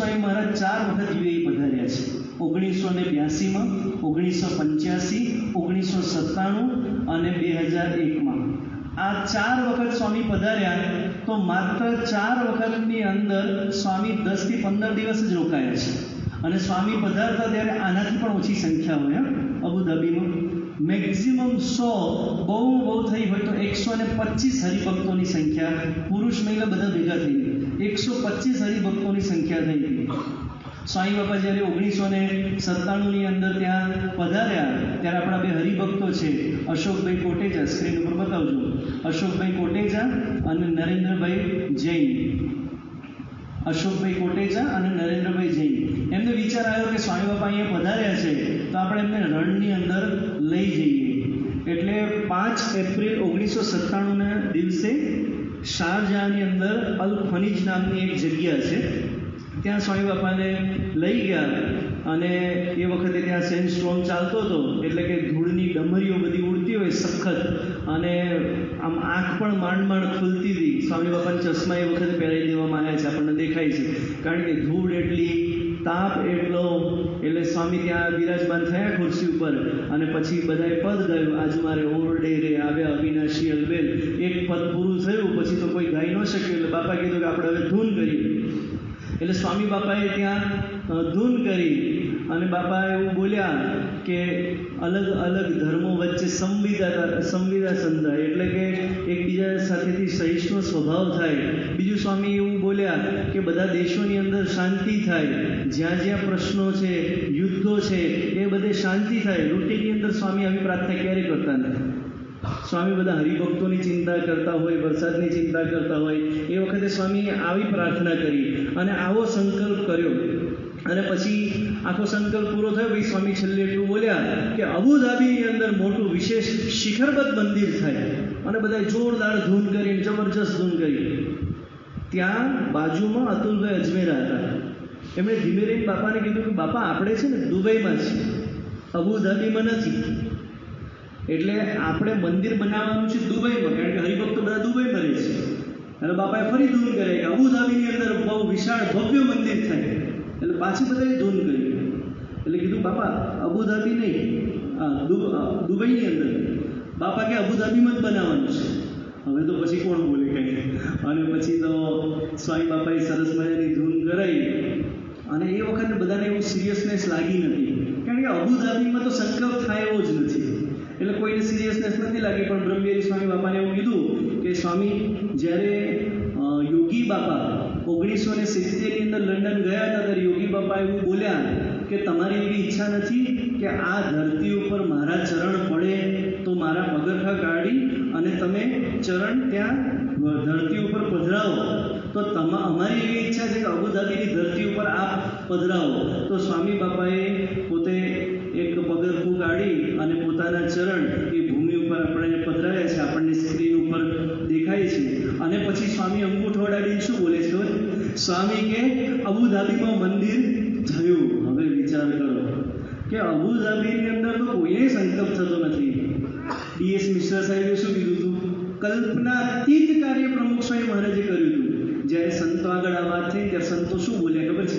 સ્વામી મહારાજ ચાર વખત યુએઈ પધાર્યા છે. ઓગણીસો ને બ્યાસીમાં ઓગણીસો પંચ્યાસી ઓગણીસો સત્તાણું અને બે હજાર એકમાં આ ચાર વખત સ્વામી પધાર્યા તો માત્ર ચાર વખતની અંદર સ્વામી દસથી પંદર દિવસ જ રોકાયા છે. અને સ્વામી પધારતા ત્યારે આનાથી પણ ઓછી સંખ્યા હોય અબુધાબીમાં. મેક્સિમમ સો બહુ બહુ થઈ હોય તો એકસો ને પચીસ હરિભક્તોની સંખ્યા પુરુષ મહિલા બધા ભેગા થઈ ગઈ એકસો પચીસ હરિભક્તોની સંખ્યા થઈ ગઈ. સ્વામી બાપા જ્યારે ઓગણીસો ને સત્તાણુંની અંદર ત્યાં પધાર્યા, ત્યારે આપણા બે હરિભક્તો છે, અશોકભાઈ કોટેજા, સ્ક્રીન ઉપર બતાવજો. અશોકભાઈ કોટેજા અને નરેન્દ્રભાઈ જૈન. અશોકભાઈ કોટેજા અને નરેન્દ્રભાઈ જૈન. એમને વિચાર આવ્યો કે સ્વામી બાપા અહીંયા પધાર્યા છે, તો આપણે એમને રણની અંદર લઈ જઈએ. એટલે પાંચ એપ્રિલ ઓગણીસો સત્તાણુંના દિવસે શારજહાની અંદર અલ ખનીજ નામની એક જગ્યા છે. ત્યાં સ્વામી બાપાને લઈ ગયા અને એ વખતે ત્યાં સેન સ્ટ્રોમ ચાલતો હતો. એટલે કે ધૂળની ડમરીઓ બધી ઉડતી હોય સખત અને આમ આંખ પણ માંડ માંડ ખુલતી હતી. સ્વામી બાપાને ચશ્મા એ વખતે પહેરાવી દેવામાં આવ્યા છે. આપણને દેખાય છે. કારણ કે ધૂળ એટલી તાપ એટલો એટલે સ્વામી ત્યાં બિરાજમાન થયા ખુરશી ઉપર અને પછી બધાએ પદ ગાયું. આજ મારે ઓરડે રે આવ્યા અવિનાશી અલબેલ એક પદ પૂરું થયું, પછી તો કોઈ ગાઈ ન શક્યું એટલે બાપા કીધું કે આપણે હવે ધૂન કરીએ. એટલે સ્વામી બાપાએ ત્યાં ધૂન કરી. અને બાપા એવું બોલ્યા કે અલગ અલગ ધર્મો વચ્ચે સંવિદા સંવિદા સંધાય. એટલે કે એકબીજા સાથેથી સહિષ્ણુ સ્વભાવ થાય. બીજું સ્વામી એવું બોલ્યા કે બધા દેશોની અંદર શાંતિ થાય. જ્યાં જ્યાં પ્રશ્નો છે, યુદ્ધો છે, એ બધે શાંતિ થાય. રૂટીનની અંદર સ્વામી આવી પ્રાર્થના ક્યારે કરતા નથી? સ્વામી બધા હરિભક્તોની ચિંતા કરતા હોય, વરસાદની ચિંતા કરતા હોય. એ વખતે સ્વામીએ આવી પ્રાર્થના કરી અને આવો સંકલ્પ કર્યો. અને પછી આખો સંકલ્પ પૂરો થયો. ભાઈ સ્વામી છેલ્લે એટલું બોલ્યા કે અબુધાબીની અંદર મોટું વિશેષ શિખરબદ્ધ મંદિર થાય. અને બધા જોરદાર ધૂન કરીને, જબરજસ્ત ધૂન કરી ત્યાં બાજુમાં અતુલભાઈ અજમેરા હતા. એમણે ધીમે રહીને બાપાને કીધું કે, બાપા, આપણે છે ને દુબઈમાં છીએ. અબુધાબીમાં નથી. એટલે આપણે મંદિર બનાવવાનું છે દુબઈમાં, કારણ કે હરિભક્તો બધા દુબઈમાં રહે છે. અને બાપાએ ફરી ધૂન કરે કે અબુધાબીની અંદર બહુ વિશાળ ભવ્ય મંદિર થાય. એટલે પાછી બધાએ ધૂન કરી એટલે કીધું, બાપા, અબુધાબી નહીં. દુબઈની અંદર. બાપા કે અબુધાબીમાં જ બનાવવાનું છે. હવે તો પછી કોણ બોલે કંઈ? અને પછી તો સ્વામી બાપાએ સરસ મજાની ધૂન કરાવી અને એ વખતે બધાને એવું સિરિયસનેસ લાગી નથી. કારણ કે અબુધાબીમાં તો સંકલ્પ થાય એવો જ નથી. એટલે કોઈને સિરિયસનેસ નથી લાગી, પણ બ્રહ્મગીરી સ્વામી બાપાને એવું કીધું કે, સ્વામી, જ્યારે યોગી બાપા ઓગણીસો ને સિત્તેરની અંદર લંડન ગયા હતા, ત્યારે યોગી બાપા એવું બોલ્યા કે તમારી એવી ઈચ્છા નથી કે આ ધરતી ઉપર મારા ચરણ પડે તો મારા પગરખા કાઢી અને તમે ચરણ ત્યાં ધરતી ઉપર પધરાવો. તો તમા, અમારી એવી ઈચ્છા છે કે અબુધાબીની ધરતી ઉપર આપ પધરાવો. તો સ્વામી બાપાએ પોતે એક પગરખું કાઢી અને પોતાના ચરણ એ ભૂમિ ઉપર આપણે પધરાવ્યા છે, આપણને સ્ક્રીન ઉપર દેખાય છે. અને પછી સ્વામી અંગૂઠો અડાડીને શું બોલે છે? સ્વામી કે અબુધાબીમાં મંદિર થયું. વિચાર કરો કે અબુધાબીની અંદર તો કોઈને સંકલ્પ થતો નથી. ડીએસ મિશ્રા સાહેબે શું કીધું હતું? કલ્પનાતીત કાર્ય પ્રમુખ સ્વામી મહારાજે કર્યું હતું. જ્યારે સંતો આગળ આ વાત થઈ, ત્યારે સંતો શું બોલ્યા ખબર છે?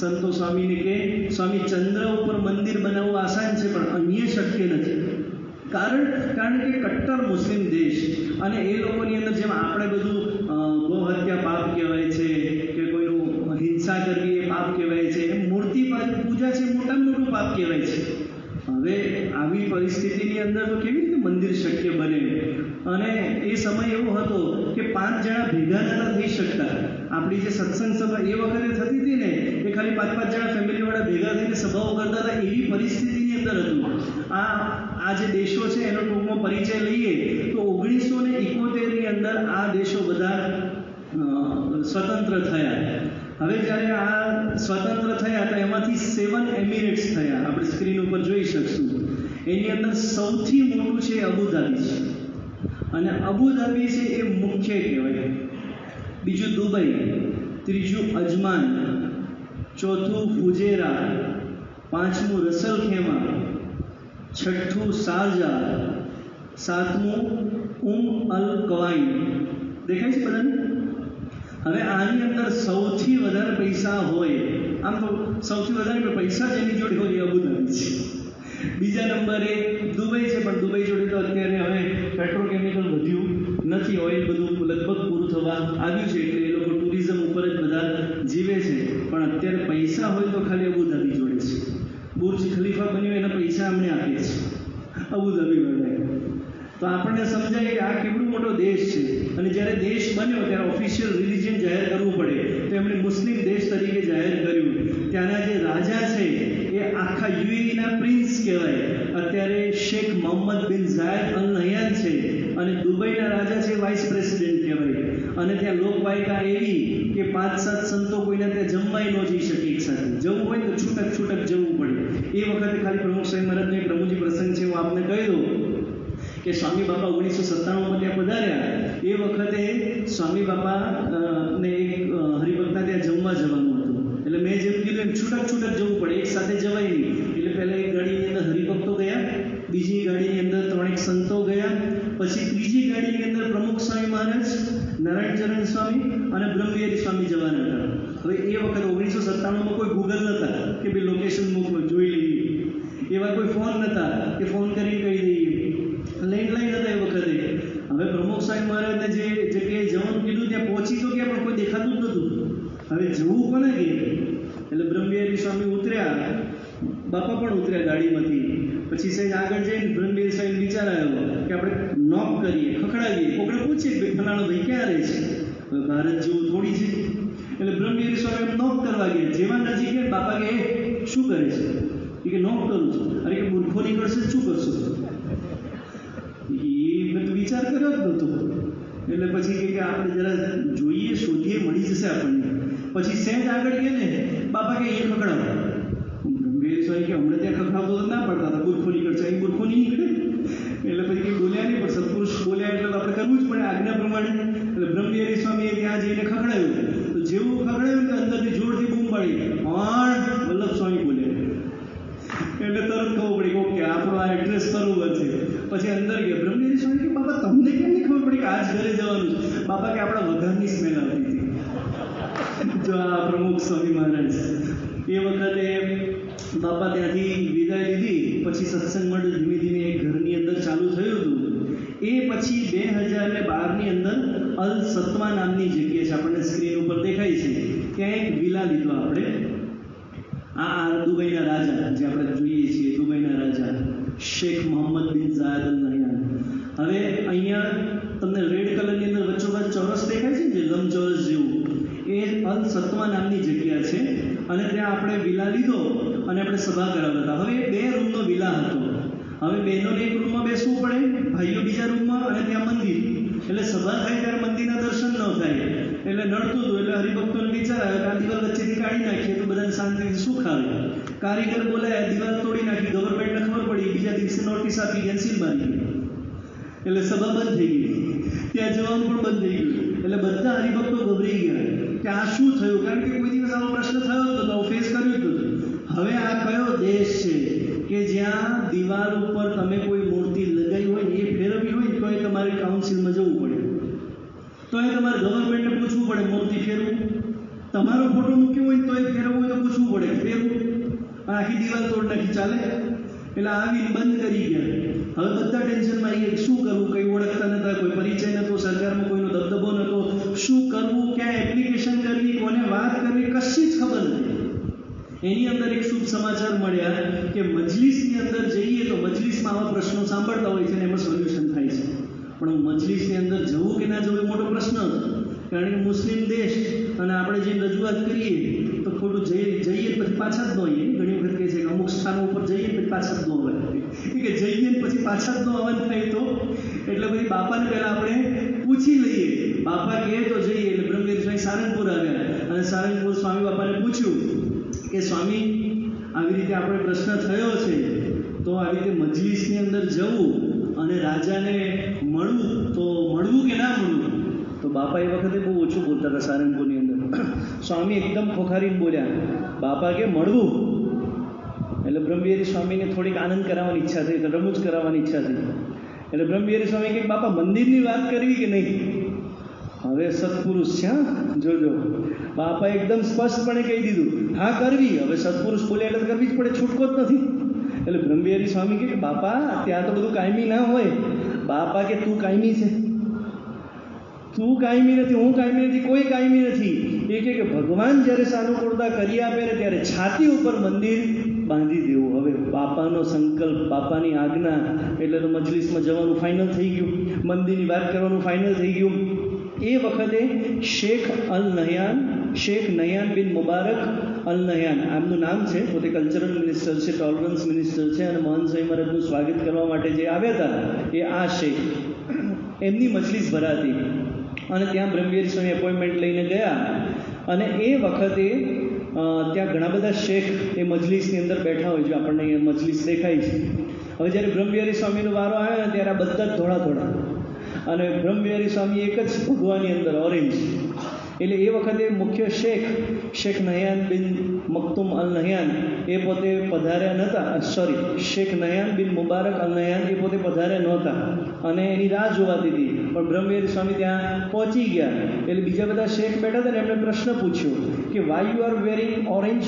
સંતો સ્વામીને કે, સ્વામી, ચંદ્ર ઉપર મંદિર બનાવવું આસાન છે, પણ અન્ય શક્ય નથી. કારણ કારણ કે કટ્ટર મુસ્લિમ દેશ અને એ લોકોની અંદર જેમ આપણે બધું ગૌહત્યા પાપ કહેવાય છે કે કોઈનું હિંસા કરવી એ પાપ કહેવાય છે, એમ પા- પૂજા છે, મોટામાં મોટું પાપ કહેવાય છે. હવે આવી પરિસ્થિતિની અંદર તો કેવી રીતે મંદિર શક્ય બને? અને એ સમય એવો હતો કે પાંચ જણા ભેગા નતા થઈ શકતા. આપણી જે સત્સંગ સભા એ વખતે થતી હતી ને, એ ખાલી પાંચ પાંચ જણા ફેમિલીવાળા ભેગા થઈને સભાઓ કરતા હતા, એવી પરિસ્થિતિની અંદર હતું. આ આ જે દેશો છે, એનો ટૂંકમાં પરિચય લઈએ, તો ઓગણીસો ને એકોતેરની અંદર આ દેશો બધા સ્વતંત્ર થયા. હવે જ્યારે આ સ્વતંત્ર થયા તો એમાંથી સેવન એમિરેટ્સ થયા. આપણે સ્ક્રીન ઉપર જોઈ શકશું. એની અંદર સૌથી મોટું છે અબુધાબી છે. અને અબુધાબી છે એ મુખ્ય કહેવાય. બીજું દુબઈ, ત્રીજું અજમાન, ચોથું ફુજેરા, પાંચમું રસલ ખેમા છઠ્ઠું શારજા, સાતમું ઉમ અલ કવાઈ દેખાય છે બધાને? હવે આની અંદર સૌથી વધારે પૈસા હોય, આમ તો સૌથી વધારે પૈસા જેની જોડે હોય એ અબુધાબી છે. બીજા નંબરે દુબઈ છે, પણ દુબઈ જોડે તો અત્યારે હવે પેટ્રોકેમિકલ વધ્યું નથી, ઓઇલ બધું લગભગ પૂરું થવા આવ્યું છે, એટલે એ લોકો ટુરિઝમ ઉપર જ બધા જીવે છે. પણ અત્યારે પૈસા હોય તો ખાલી અબુધાબી જોડે છે. બુર્જ ખલીફા બન્યું, એના પૈસા અમને આપે છે. અબુધાબી વાળાએ. તો આપણને સમજાય કે આ કેવડો મોટો દેશ છે. અને જ્યારે દેશ બન્યો, ત્યારે ઓફિશિયલ રિલિજન જાહેર કરવું પડે. તો એમણે મુસ્લિમ દેશ તરીકે જાહેર કર્યું. ત્યાંના જે રાજા છે, એ આખા યુએઈના પ્રિન્સ કહેવાય. અત્યારે શેખ મોહમ્મદ બિન ઝાયદ અલ નહયાન છે અને દુબઈના રાજા છે વાઇસ પ્રેસિડેન્ટ કહેવાય. અને ત્યાં લોકવાયકા એવી કે પાંચ, સાત સંતો કોઈને ત્યાં જમવાય ન જઈ શકે એક સાથે. જવું હોય તો છૂટક છૂટક જવું પડે. એ વખતે ખાલી પ્રમુખ સાહેબ મહારાજનો એક રમૂજી પ્રસંગ છે, હું આપને કહી દઉં. કે સ્વામી બાપા ઓગણીસો સત્તાણુંમાં ત્યાં પધાર્યા એ વખતે સ્વામી બાપા ને એક હરિભક્તના ત્યાં જમવા જવાનું હતું. એટલે મેં જેમ કીધું એમ છૂટક છૂટક જવું પડે, એક સાથે જવાય નહીં. એટલે પહેલાં એક ગાડીની અંદર હરિભક્તો ગયા, બીજી ગાડીની અંદર ત્રણેક સંતો ગયા, પછી ત્રીજી ગાડીની અંદર પ્રમુખ સ્વામી મહારાજ, નારાયણ સ્વામી અને બ્રહ્મવિહારી સ્વામી જવાના હતા. હવે એ વખત ઓગણીસો સત્તાણુંમાં કોઈ ગૂગલ નહોતા કે ભાઈ લોકેશન મોકલો, જોઈ લઈએ. એવા કોઈ ફોન નહોતા કે ફોન કરીને કહી દઈએ લેન્ડલાઇન હતા એ વખતે હવે મહારાજને જે જગ્યાએ જવાનું કીધું ત્યાં પહોંચી તો ગયા, પણ કોઈ દેખાતું જ નહોતું. હવે જવું કોને કે? એટલે બ્રહ્મવિહારી સ્વામી ઉતર્યા. બાપા પણ ઉતર્યા ગાડીમાંથી. પછી સહેજ આગળ જઈને બ્રહ્મવિહારી સ્વામી વિચાર આવ્યો કે આપણે નોક કરીએ, ખખડાવીએ. કોકડે પૂછીએ ફલાણો ભાઈ ક્યાં રહે છે? હવે ભારત જેવું થોડી છે. એટલે બ્રહ્મવિહારી સ્વામી નોક કરવા ગયા. જેવા નજીક ગયા, બાપા કે શું કરે છે? કે નોક કરું છું. અરે, કે મૂર્ખો નીકળશે, શું કરશું? એ મેં તો વિચાર કર્યો જ નહોતો. એટલે પછી કે આપણે જરા જોઈએ, શોધીએ, મળી જશે આપણને. પછી સહેજ આગળ કે ને, બાપા કે એ પકડાવો ગંભીર કે હમણાં ત્યાં ખખડાવતો તો ના પડતા હતા, બુરખો નીકળશે, અહીં બુરખો નહીં નીકળે. એટલે પછી કંઈ બોલ્યા નહીં, પણ સત્પુરુષ બોલ્યા એટલે આપણે કરવું જ પડે આજ્ઞા પ્રમાણે. એટલે બ્રહ્મવિહારી સ્વામીએ ત્યાં જઈને ખખડાયું. તો જેવું ખખડાયું કે અંદરથી જોરથી બૂમ પાડી પણ વલ્લભ સ્વામી બોલ્યા એટલે તરત ખબર પડી કે ઓકે આપણો આ એડ્રેસ બરોબર છે પછી અંદર ગયા બ્રહ્મવિહારી સ્વામી કે બાપા તમને કેમ નહીં ખબર આજ ઘરે જવાનું છે. બાપા કે આપણા વઘારની સ્મેલ આવતી હતી. જો આ પ્રમુખ સ્વામી મહારાજ એ વખતે બાપા ત્યાંથી વિદાય લીધી, પછી સત્સંગ મંડળ ધીમે ધીમે ઘરની અંદર ચાલુ થયું હતું. એ પછી બે હજાર ને બારની અંદર અલ સત્વા નામની જગ્યા છે, આપણને સ્ક્રીન ઉપર દેખાય છે. ત્યાં એક વિલા લીધો આપણે. આ આ દુબઈના રાજા, જે આપણે જોઈએ છીએ દુબઈના રાજા, શેખ મોહમ્મદ બિન ઝાયદ અલ નહયાન. હવે અહીંયા તમને રેડ કલરની અંદર વચ્ચોવચ ચોરસ દેખાય છે જે લંબચોરસ જેવું? એ અલ સત્વા નામની જગ્યા છે. અને ત્યાં આપણે વિલા લીધો અને આપણે સભા કરાવતા હતા. હવે એ બે રૂમનો વિલા હતો. હવે બહેનોને એક રૂમમાં બેસવું પડે, ભાઈઓ બીજા રૂમમાં અને ત્યાં મંદિર. એટલે સભા થાય ત્યારે મંદિરના દર્શન ન થાય. એટલે નડતું હતું, એટલે હરિભક્તોને વિચાર આવ્યો કે આ દિવાલ વચ્ચેથી કાઢી નાખીએ તો બધાને શાંતિથી સુખ આવે કારીગર બોલાયા દિવાલ તોડી નાખી. ગવર્મેન્ટને ખબર પડી, બીજા દિવસે નોટિસ આપી કેન્સિલ મારી. એટલે સભા બંધ થઈ ગઈ. ત્યાં જવાનું પણ બંધ થઈ ગયું એટલે બધા હરિભક્તો ગભરાઈ ગયા. કે આ શું થયું? કારણ કે કોઈ દિવસ આવો પ્રશ્ન થયો તો તો ફેસ કર્યું હતું હવે આ કયો દેશ છે કે જ્યાં દિવાલ ઉપર તમે કોઈ મૂર્તિ લગાવી હોય એ ફેરવવી હોય તો એ તમારે કાઉન્સિલમાં જવું પડે. તો એ તમારે ગવર્મેન્ટને પૂછવું પડે મૂર્તિ ફેરવું તમારો ફોટો મૂક્યો હોય તો એ ફેરવવું હોય તો પૂછવું પડે. ફેરવું. આખી દિવાલ તોડ નાખી. ચાલે? એટલે આવીને બંધ કરી ગયા. હવે બધા ટેન્શનમાં આવી કે શું કરવું? કંઈ ઓળખતા નતા કોઈ પરિચય નતો સરકારમાં કોઈનો દબદબો નતો શું કરવું? ક્યાં એપ્લિકેશન કરવી? કોને વાત કરવી? કશી જ ખબર નથી એની અંદર એક શુભ સમાચાર મળ્યા કે મજલિસની અંદર જઈએ તો મજલિસમાં આવા પ્રશ્નો સાંભળતા હોય છે અને એમાં સોલ્યુશન થાય છે. પણ હું મજલિસની અંદર જવું કે ના જવું એ મોટો પ્રશ્ન હતો. કારણ કે મુસ્લિમ દેશ, અને આપણે જે રજૂઆત કરીએ તો ખોટું જઈએ જઈએ પછી પાછા જ ન આવીએ. ઘણી વખત કહે છે કે અમુક સ્થાનો ઉપર જઈએ પછી પાછા જ ન આવે કે જઈએ પછી પાછા જ ન આવવાનું થાય તો? એટલે પછી બાપાને પહેલાં આપણે પૂછી લઈએ. બાપા કહે તો જઈએ એટલે બ્રહ્મવીર સ્વામી સારંગપુર આવ્યા. અને સારંગપુર સ્વામી બાપાને પૂછ્યું કે સ્વામી, આવી રીતે આપણે પ્રશ્ન થયો છે, તો આવી રીતે મજલિસની અંદર જવું અને રાજાને મળવું, તો મળવું કે ના મળવું? તો બાપા એ વખતે બહુ ઓછું બોલતા હતા સારંગપુરની અંદર. સ્વામી એકદમ ફોખારીને બોલ્યા બાપા કે મળવું. એટલે બ્રહ્મવિહારી સ્વામીને થોડીક આનંદ કરાવવાની ઈચ્છા થઈ રમૂજ કરાવવાની ઈચ્છા થઈ. એટલે બ્રહ્મવિહારી સ્વામી કે, બાપા, મંદિરની વાત કરવી કે નહીં? હવે સત્પુરુષ છે જોજો. બાપા એકદમ સ્પષ્ટપણે કહી દીધું, હા, કરવી, હવે સત્પુરુષ બોલે એટલે કરવી જ પડે, છૂટકો જ નથી. એટલે બ્રહ્મવિહારી સ્વામી કે, બાપા, ત્યાં તો બધું કાયમી ના હોય. બાપા કે, તું કાયમી છે? તું કાયમી નથી, હું કાયમી નથી, કોઈ કાયમી નથી. એ કે ભગવાન જ્યારે સાનુકૂળતા કરી આપે ને ત્યારે છાતી ઉપર મંદિર બાંધી દેવું. હવે બાપાનો સંકલ્પ, બાપાની આજ્ઞા, એટલે તો મજલિસમાં જવાનું ફાઇનલ થઈ ગયું. મંદિરની વાત કરવાનું ફાઇનલ થઈ ગયું. એ વખતે Sheikh Al Nahyan, Sheikh Nahyan bin Mubarak Al Nahyan, આમનું નામ છે, પોતે કલ્ચરલ મિનિસ્ટર છે ટોલરન્સ મિનિસ્ટર છે અને મોહન સાંઈ મહારાજનું સ્વાગત કરવા માટે જે આવ્યા હતા, એ આ શેખ. એમની મજલિસ ભરાતી. અને ત્યાં બ્રહ્મવીર સ્વામી એપોઇન્ટમેન્ટ લઈને ગયા. અને એ વખતે ત્યાં ઘણા બધા શેખ એ મજલિસની અંદર બેઠા હોય છે. આપણને અહીંયા મજલિસ દેખાય છે. હવે જ્યારે બ્રહ્મવિહારી સ્વામીનો વારો આવ્યો ત્યારે આ બધા જ ધોળા ધોળા અને બ્રહ્મવિહારી સ્વામી એક જ ભગવાની અંદર ઓરેન્જ એટલે એ વખતે મુખ્ય શેખ શેખ નહયાન બિન મકતુમ અલ નહયાન એ પોતે પધાર્યા નહોતા. સોરી શેખ નહયાન બિન મુબારક અલ નહયાન એ પોતે પધાર્યા નહોતા. અને એની રાહ જોવાતી હતી પણ બ્રહ્મવીર સ્વામી ત્યાં પહોંચી ગયા. એટલે બીજા બધા શેખ બેઠા હતા ને, એમણે પ્રશ્ન પૂછ્યો કે why you are wearing orange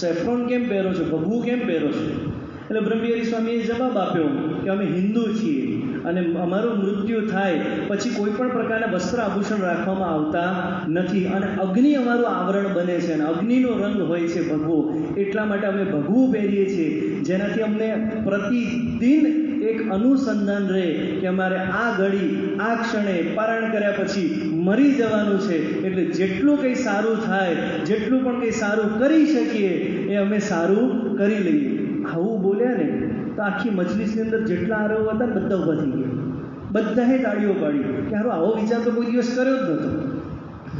saffron કેમ પહેરો છો? ભગવું કેમ પહેરો છો? એટલે બ્રહ્મવિહારી સ્વામીએ જવાબ આપ્યો કે, અમે હિન્દુ છીએ. અને અમારું મૃત્યુ થાય, પછી કોઈ પણ પ્રકારના વસ્ત્ર આભૂષણ રાખવામાં આવતા નથી. અને અગ્નિ અમારું આવરણ બને છે અને અગ્નિનો રંગ હોય છે ભગવો. એટલા માટે અમે ભગવું પહેરીએ છીએ, જેનાથી અમને પ્રતિદિન એક અનુસંધાન રહે કે અમારે આ ઘડી, આ ક્ષણે પારણ કર્યા પછી મરી જવાનું છે. એટલે જેટલું કંઈ સારું થાય, જેટલું પણ કંઈ સારું કરી શકીએ, એ અમે સારું કરી લઈએ. આવું બોલ્યા ને તો આખી મજલિસની અંદર જેટલા આરવ હતા ને બધા ઊભા થઈ ગયા. બધાએ તાળીઓ પાડી. કે હારો, આવો વિચાર તો કોઈ દિવસ કર્યો જ નહોતો.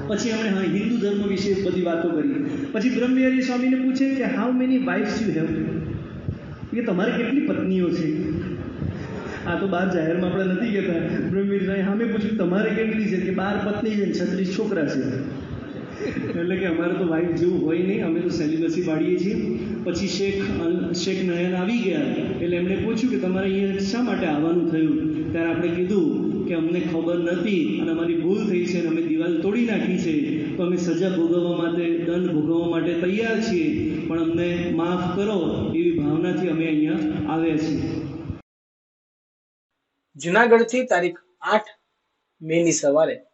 પછી એમણે, હા, હિન્દુ ધર્મ વિશે બધી વાતો કરી. પછી બ્રહ્મવિહારી સ્વામીને પૂછે કે how many wives you have કે તમારે કેટલી પત્નીઓ છે? આ તો બાર જાહેરમાં આપણે નથી કહેતા. બ્રહ્મવીર સામે પૂછ્યું, તમારે કેટલી છે? કે, બાર પત્ની છે ને છત્રીસ છોકરા છે. એટલે કે અમારે તો વાઇફ જેવું હોય નહીં. અમે તો સેલિબસી પાડીએ છીએ. પછી શેખ શેખ નયન આવી ગયા. એટલે એમણે પૂછ્યું કે તમારે અહીંયા શા માટે આવવાનું થયું? ત્યારે આપણે કીધું કે અમને ખબર નથી અને અમારી ભૂલ થઈ છે અને અમે દિવાલ તોડી નાખી છે. તો અમે સજા ભોગવવા માટે, દંડ ભોગવવા માટે તૈયાર છીએ. પણ અમને માફ કરો એવી ભાવનાથી અમે અહીંયા આવ્યા છીએ. જુનાગઢથી તારીખ આઠ મે ની સવારે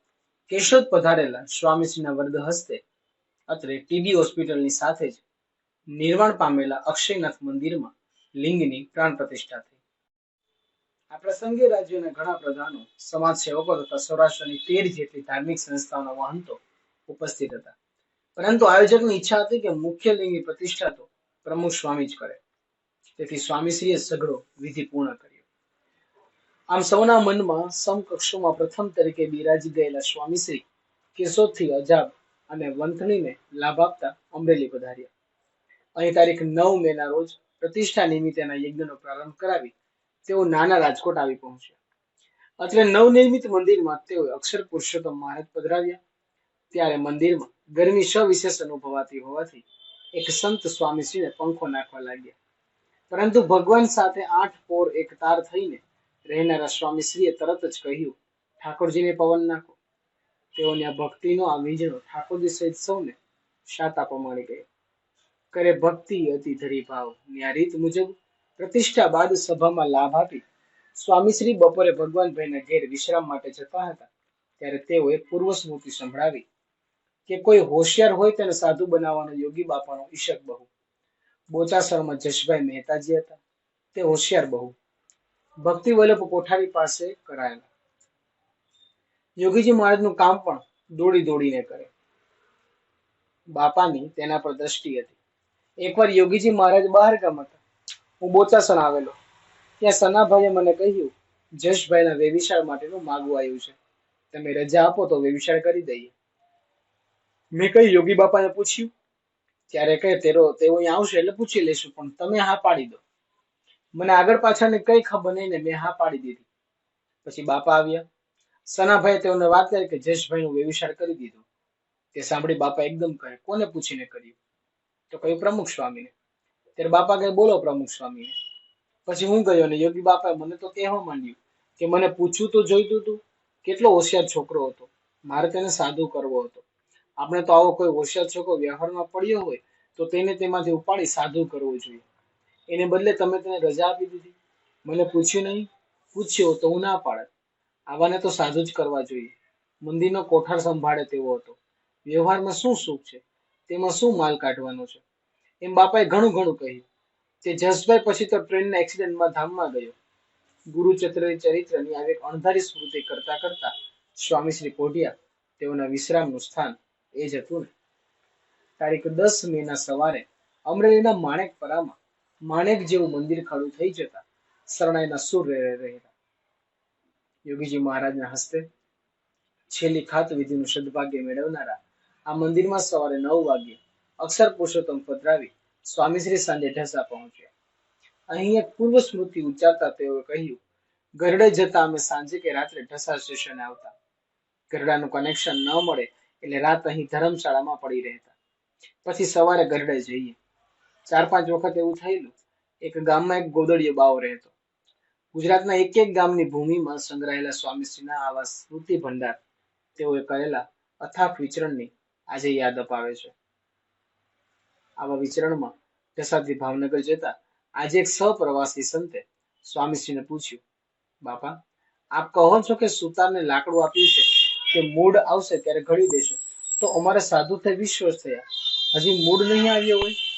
કેશોદ પધારેલા સ્વામીશ્રીના વર્ગ હસ્તે અત્રે ટીબી હોસ્પિટલની સાથે જ નિર્માણ પામેલા અક્ષયનાથ મંદિરમાં લિંગની પ્રાણ પ્રતિષ્ઠા થઈ. આ પ્રસંગે રાજ્યના ઘણા પ્રધાનો સમાજ સેવકો તથા સૌરાષ્ટ્રની તેર જેટલી ધાર્મિક સંસ્થાઓના મહંતો ઉપસ્થિત હતા. પરંતુ આયોજકની ઈચ્છા હતી કે મુખ્ય લિંગની પ્રતિષ્ઠા તો પ્રમુખ સ્વામી જ કરે. તેથી સ્વામીશ્રીએ સઘળો વિધિ પૂર્ણ કર્યો આમ સૌના મનમાં સમકક્ષોમાં પ્રથમ તરીકે બિરાજી ગયેલા સ્વામીશ્રી કેશોદથી અજાબ અને વંથણીને લાભ આપતા અમરેલી પધાર્યા. અહીં તારીખ નવ મેના રોજ પ્રતિષ્ઠા નિમિત્તેના યજ્ઞનો પ્રારંભ કરાવી તેઓ નાના રાજકોટ આવી પહોંચ્યા. અત્રે નવનિર્મિત મંદિરમાં તેઓ અક્ષર પુરુષોત્તમ મહારાજ પધરાવ્યા. ત્યારે મંદિરમાં ગરમી સવિશેષ અનુભવાતી હોવાથી એક સંત સ્વામીશ્રીને પંખો નાખવા લાગ્યા. પરંતુ ભગવાન સાથે આઠ પોર એક તાર થઈને રહેનારા સ્વામીશ્રીએ તરત જ કહ્યું, ઠાકોરજીને પવન નાખો. તેઓની આ ભક્તિનો આ વીજળો ઠાકોરજી સહિત સૌને શાતા પમાડી ગયો. કરે ભક્તિ અતિ ધરી ભાવ. ની આ રીત મુજબ પ્રતિષ્ઠા બાદ સભામાં લાભ આપી સ્વામીશ્રી બપોરે ભગવાનભાઈના ઘેર વિશ્રામ માટે જતા હતા. ત્યારે તેઓએ પૂર્વ સ્મૃતિ સંભળાવી કે કોઈ હોશિયાર હોય તેને સાધુ બનાવવાનો યોગી બાપાનો ઈશક બહુ. બોચાસરમાં જશભાઈ મહેતાજી હતા. તે હોશિયાર બહુ. ભક્તિ વલ્લભ કોઠારી પાસે કરાયેલા. યોગીજી મહારાજનું કામ પણ દોડી દોડીને કરે. બાપાની તેના પર દ્રષ્ટિ હતી. એકવાર યોગીજી મહારાજ બહાર ગામ હતા. હું બોચાસણ આવેલો. ત્યાં સનાભાઈએ મને કહ્યું જશભાઈના વેવિશાળ માટેનું માગવું આવ્યું છે. તમે રજા આપો તો વેવિશાળ કરી દઈએ. મેં કઈ યોગી બાપાને પૂછ્યું? ત્યારે કહે, તેરો, તેઓ અહીંયા આવશે એટલે પૂછી લેશું, પણ તમે હા પાડી દો. મને આગળ પાછળની કઈ ખબર નહીં ને મેં હા પાડી દીધી. પછી બાપા આવ્યા. સનાભાઈ તેઓને વાત કરી કે જશભાઈનું વ્યવિસાર કરી દીધું. તે સાંભળી બાપા એકદમ કહે, કોને પૂછીને કર્યું? તો કહ્યું, પ્રમુખ સ્વામીને. ત્યારે બાપા કહે, બોલો પ્રમુખ સ્વામીને. પછી હું ગયો અને યોગી બાપાએ મને તો કહેવા માંડ્યું કે મને પૂછવું તો જોઈતું હતું, કેટલો હોશિયાર છોકરો હતો. મારે તેને સાધુ કરવો હતો. આપણે તો આવો કોઈ હોશિયાર છોકરો વ્યવહારમાં પડ્યો હોય, તો તેને તેમાંથી ઉપાડી સાધુ કરવો જોઈએ. એને બદલે તમે તેને રજા આપી દીધી. મને પૂછ્યું નહીં. પૂછ્યો તો હું ના પાડત. આવાને તો સાધુ જ કરવા જોઈએ. મંદિરનો કોઠાર સંભાળે તેવો હતો. વ્યવહારમાં શું સુખ છે? તેમાં શું માલ કાઢવાનો છે? એમ બાપાએ ઘણું ઘણું કહ્યું. તે જસભાઈ પછી તો ટ્રેનના એક્સિડન્ટમાં ધામમાં ગયો. ગુરુચત્ર ચરિત્રની આવી અણધારી સ્મૃતિ કરતા કરતા સ્વામીશ્રી પોઢિયા તેઓના વિશ્રામનું સ્થાન એ જ હતું ને. તારીખ દસ મે ના સવારે અમરેલીના માણેકપરામાં માણેક જેવું મંદિર ખાડું થઈ જતા શરણાઈના સુર રહેતા. યોગીજી મહારાજના હસ્તે છેલ્લી ખાત વિધિનું સદભાગ્ય મેળવનારા આ મંદિરમાં સવારે નવ વાગ્યે અક્ષર પુરુષોત્તમ પધરાવી સ્વામીશ્રી સાંજે ઢસા પહોંચ્યા. અહીં એક પૂર્વ સ્મૃતિ ઉચ્ચારતા તેઓએ કહ્યું, ગરડે જતા અમે સાંજે કે રાત્રે ઢસા સ્ટેશને આવતા. ગરડાનું કનેક્શન ન મળે એટલે રાત અહીં ધર્મશાળામાં પડી રહેતા. પછી સવારે ગરડે જઈએ. ચાર, પાંચ વખત એવું થયેલું, એક ગામમાં એક ગોદડીયો બાવો રહેતો. ગુજરાતના એક એક ગામની ભૂમિમાં સંગ્રહાયેલા સ્વામીશ્રીના આવા સ્મૃતિ ભંડાર તેઓએ કરેલા અથાક વિચરણની આજે યાદ અપાવે છે. આવા વિચરણમાં ઢસાથી ભાવનગર જતા આજે એક સહપ્રવાસી સંતે સ્વામીશ્રીને પૂછ્યું, બાપા, આપ કહો છો કે સુતારને લાકડું આપ્યું છે કે મૂડ આવશે ત્યારે ઘડી દેશે. તો અમારે સાધુ થઈ વિશ્વાસ થયા. હજી મૂડ નહીં આવ્યો હોય?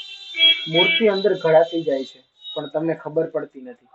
મૂર્તિ અંદર ઘડાતી જાય છે પણ તમને ખબર પડતી નથી.